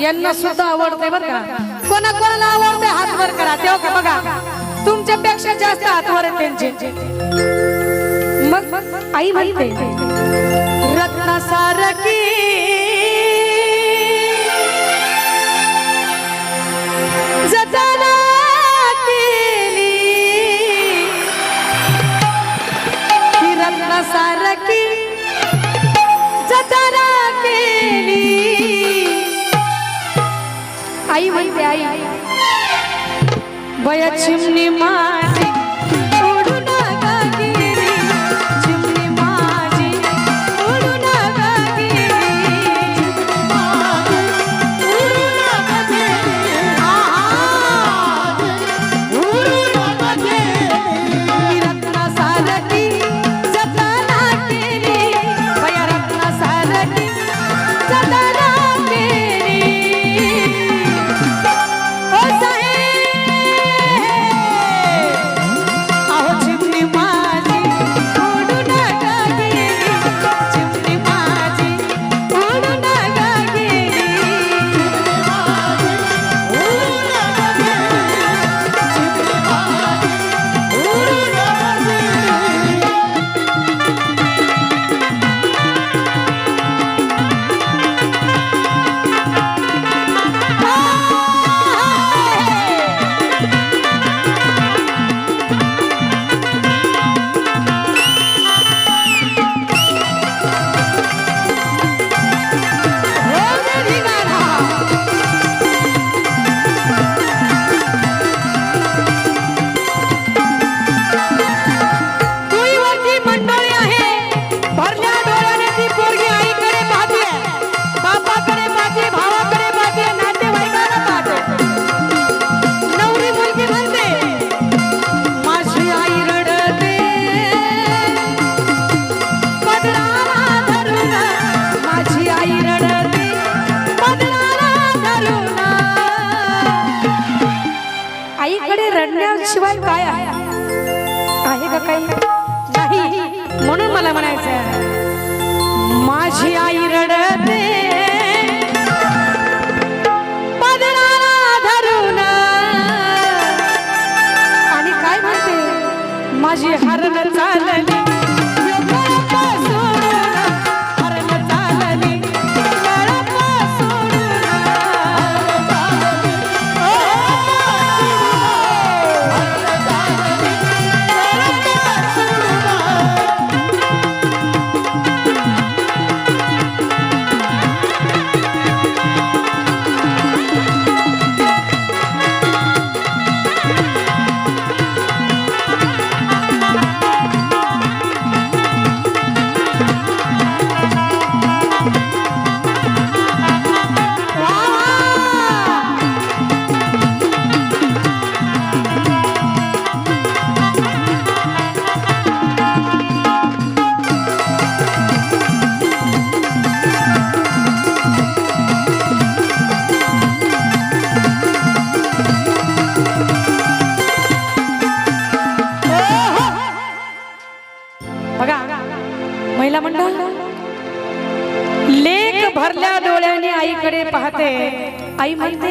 यांना सुद्धा आवडते बरं का? कोणा कोणाला आवडते हात वर करा तेव्हा का बघा तुमच्यापेक्षा जास्त हात वर आहेत त्यांचे. मग आई म्हणते रत्नासारखी जताना केली. रत्नासारखी आई बंदे आई बया चिमनी मारी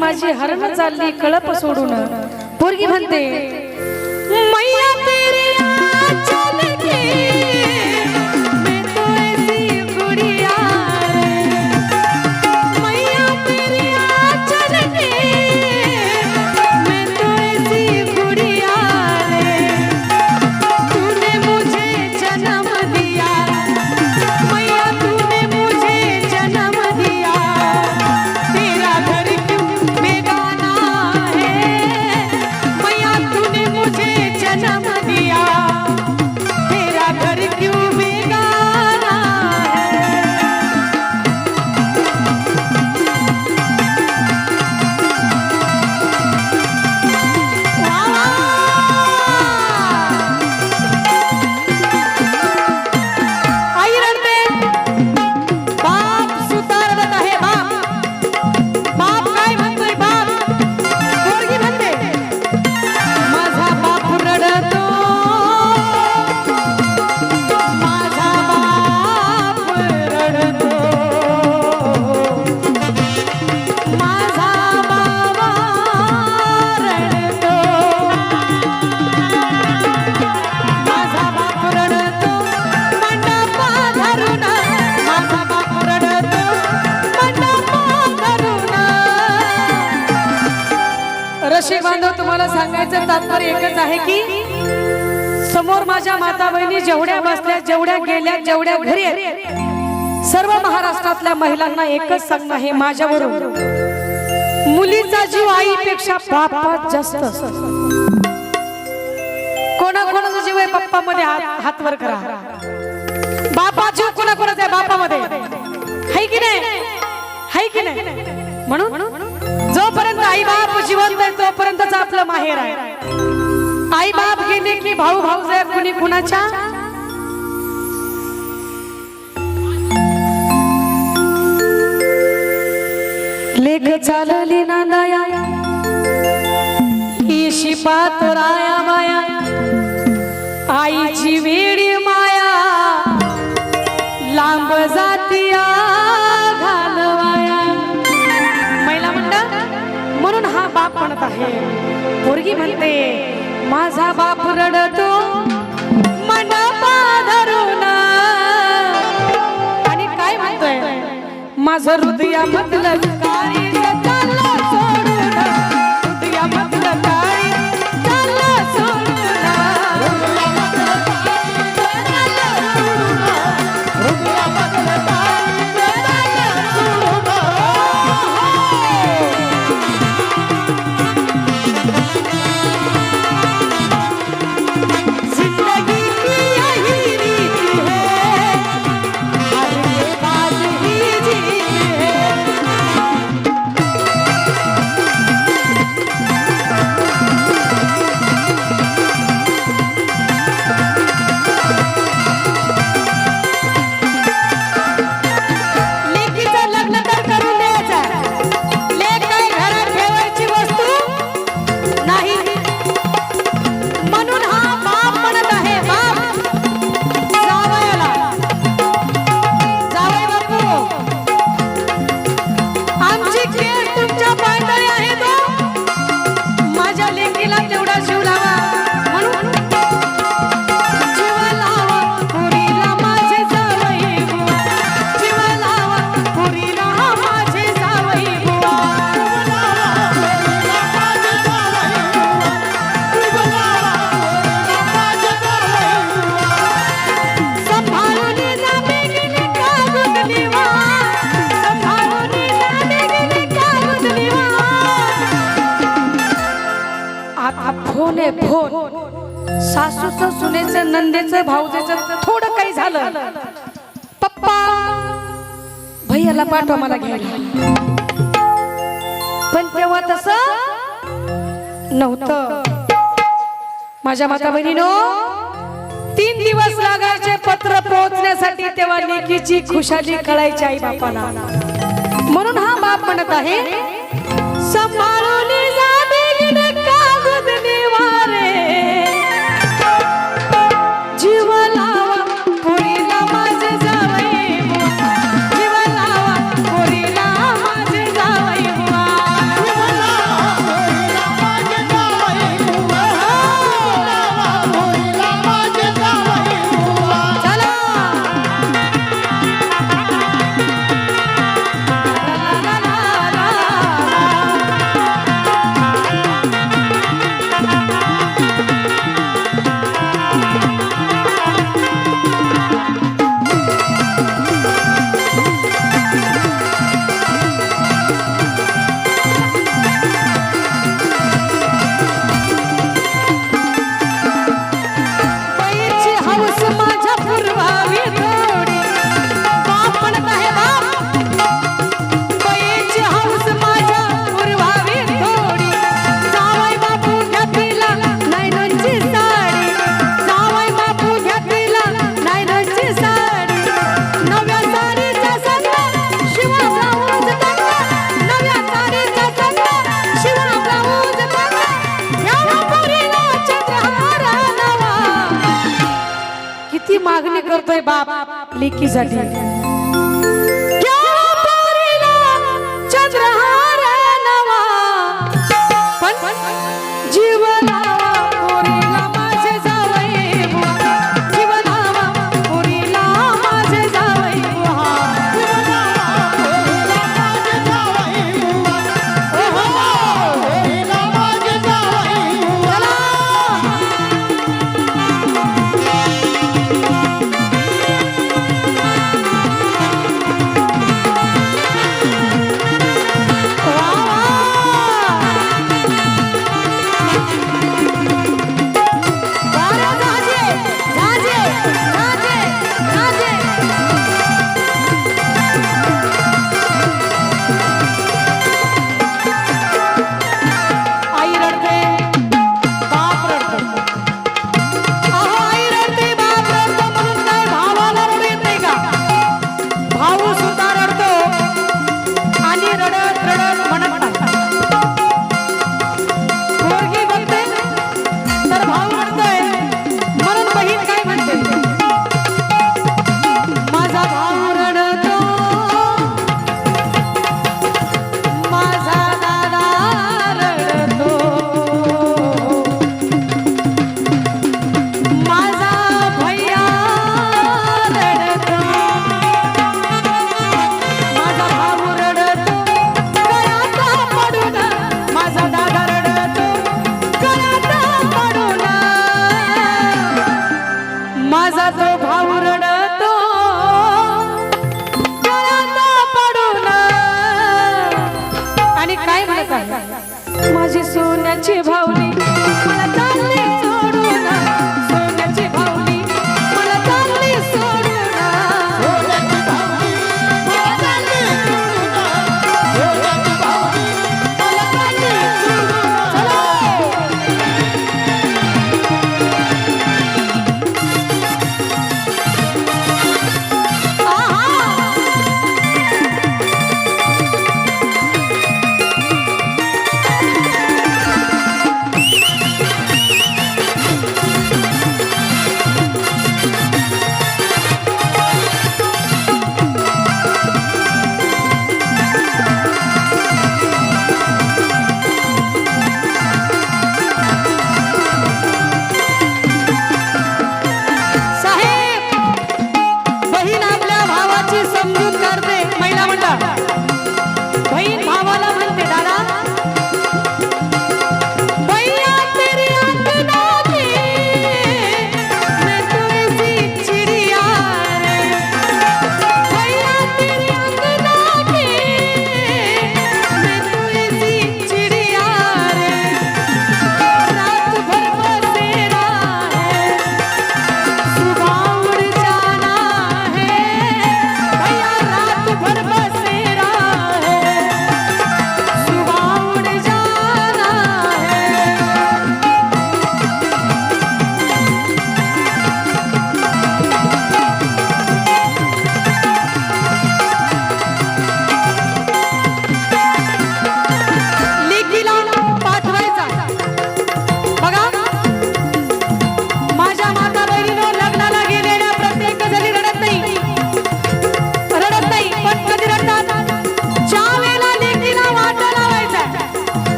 माझी हरण चालली कळप सोडून. पोरगी म्हणते सांगायचं तात्पर्य एकच आहे की समोर माझ्या माता बहिणी जेवढ्या बसल्या जेवढ्या गेल्या जेवढ्या घरी सर्व महाराष्ट्रातल्या महिलांना एकच सांगणं आहे माझ्यावरून. मुलीचा जीव आईपेक्षा बापात जास्त. कोणाकोणाचा जीव आहे पप्पामध्ये मध्ये हात वर करा. बापा जीव कोणाकोणाचा आहे? बापामध्ये. हाय की नाही? हाय की नाही? म्हणून जोपर्यंत आई बाप जिवंत आहे तोपर्यंतच आपलं माहेर आहे. आई बाप गेले की भाऊ भाऊ साहेब कुणी कुणाच्या? लेख चालली नांदाया. ईशी राया माया. पोरगी म्हणते माझा बाप रडतो मंडपा धरून आणि काय म्हणतोय? माझं हृदयामधलं कार्य फोन आहे फोन सासूचं सुनेचं नंदेचं भाऊजेचं थोडं काही झालं. पप्पा भैयाला पाठवा मला घ्यायला. पण तेव्हा तस नव्हतं. माझ्या माता बहिणीनो तीन दिवस लागायचे पत्र पोहोचण्यासाठी तेव्हा लेकीची खुशाली कळायची आई बापाला. म्हणून हा बाप म्हणत आहे समाज करतोय बाप. लेकीसाठी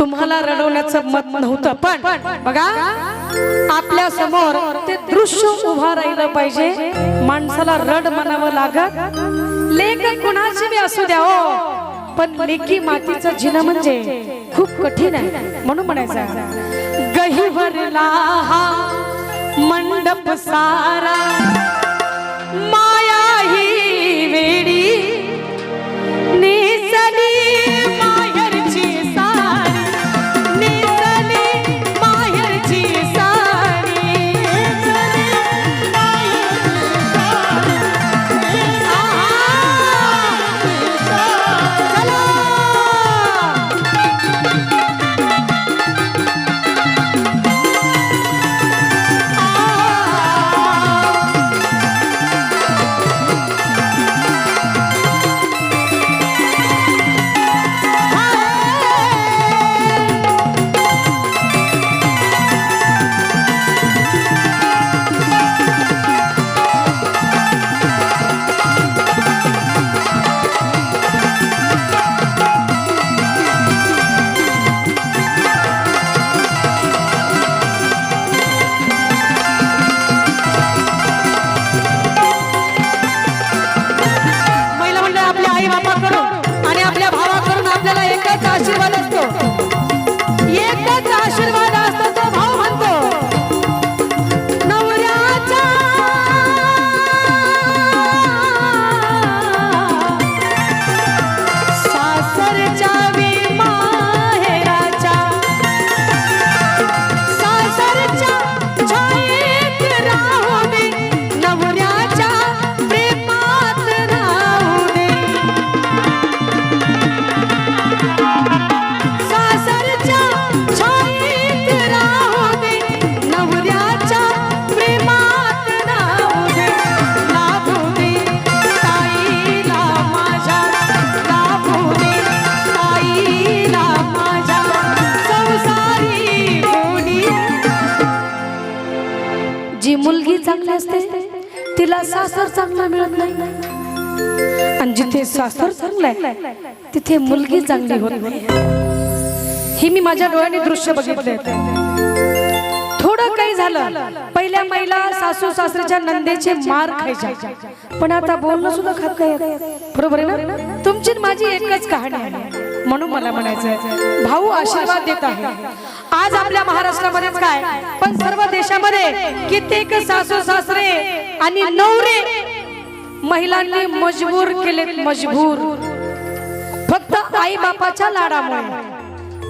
तुम्हाला रडवण्याचं मत नव्हतं पण बघा आपल्यासमोर ते दृश्य उभा राहिलं पाहिजे. माणसाला रड म्हणावं लागत. लेख कुणाची बी असू द्या हो पण लेखी मातीचं जिन म्हणजे खूप कठीण आहे म्हणून म्हणायचं गहिवरला हा मंडप सारा माया ही वेडी चांगला मिळत नाही. आणि जिथे सासर चांगलाय तिथे मुलगी चांगली होत नाही. ही मी माझ्या डोळ्याने दृश्य बघितले थोडं काही झालं पहिल्या महिला सासू सासऱ्याच्या नंदेचे मार खायच्या. पण आता बोलणं सुद्धा खात काय बरोबर आहे ना? तुमची माझी एकच कहाणी आहे. म्हणून मला म्हणायचं भाऊ आशीर्वाद देत आहे. आज आपल्या महाराष्ट्रामध्येच काय? पण सर्व देशामध्ये कित्येक सासू सासरे आणि नवरे महिलांनी मजबूर केलेत मजबूर. फक्त आई बापाच्या लाडामुळे.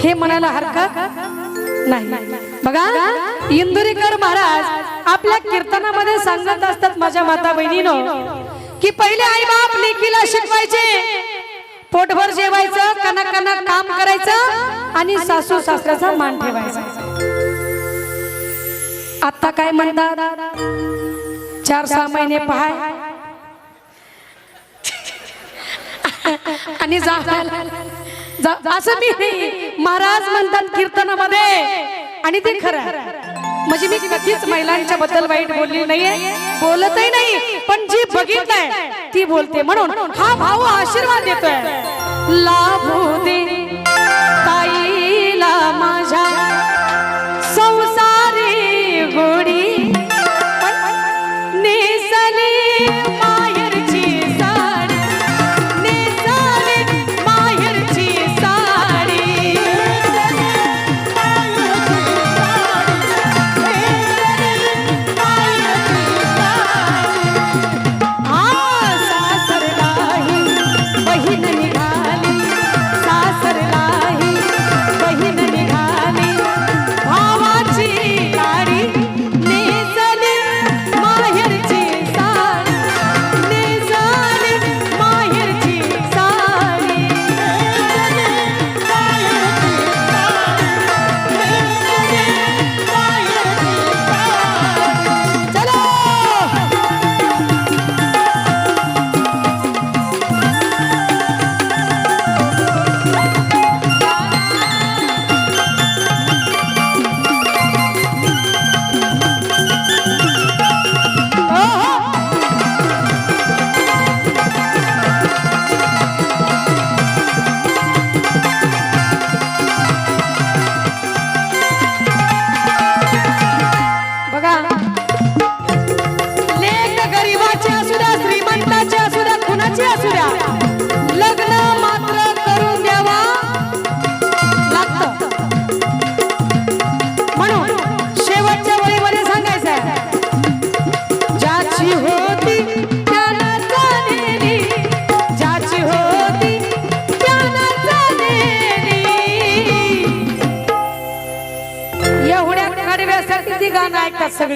हे म्हणायला हरकत नाही. बघा इंदुरीकर महाराज आपल्या कीर्तनामध्ये सांगत असतात माझ्या माता बहिणीनो की पहिले आई बाप लेकीला शिकवायचे. पोटभर जेवायचं कना कना काम करायचं आणि सासू सासऱ्याचा मान ठेवायचा. आता काय म्हणतात? चार सहा महिने पहाय. आणि जा असं मी महाराज म्हणतात कीर्तनामध्ये. आणि ते खरं म्हणजे मी कधीच महिलांच्या बद्दल वाईट बोलली नाहीये. बोलतही नाही. पण जी बघितलंय ती बोलते. म्हणून हा भाऊ आशीर्वाद देतोय. लाभू दे ताईला माझ्या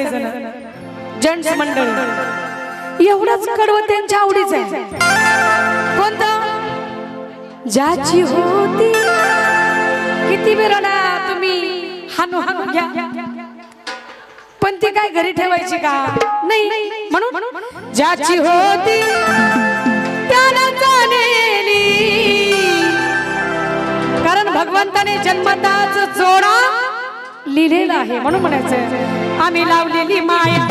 सगळेजण. जेंट्स मंडळ एवढंच कडवं त्यांच्या आवडीच आहे. कोणतं? ज्याची होती किती वेळ तुम्ही हानू हानू घ्या. पण ती काय घरी ठेवायची का? नाही म्हणून ज्याची होती त्याला जाणेली कारण भगवंताने जन्मताच जोडा लिहिलेलं आहे म्हणून म्हणायचं आम्ही लावलेली माया.